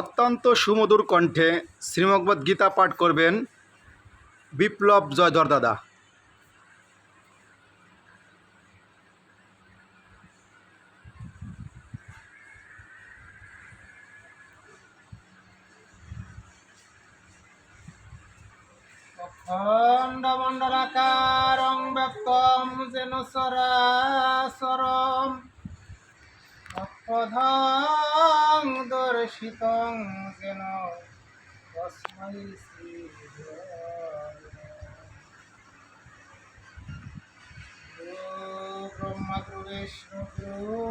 অত্যন্ত সুমধুর কণ্ঠে শ্রীমদ্ গীতা পাঠ করবেন বিপ্লব জয়ধর দাদা। খণ্ডমণ্ডলাকারং যেন দর্শিতং যেন তস্मै শ্রী ব্রহ্মা গুরু বিষ্ণু গুরু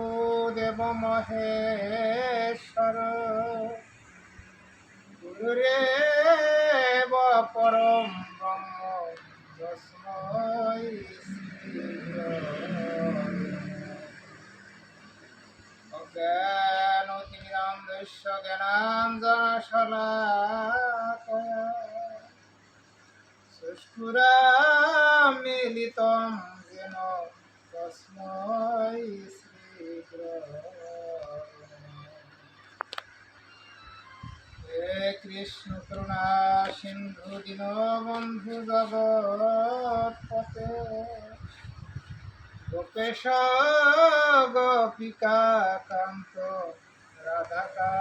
দেব মহেশ্বর গুরুরেব পরম ব্রহ্ম অজ্ঞানতিরাম তস্मै শ্রী হে কৃষ্ণ করুণা সিন্ধু দীন বন্ধু জগৎপতে গোপেশ গোপিকা কান্ত রাধাকান্ত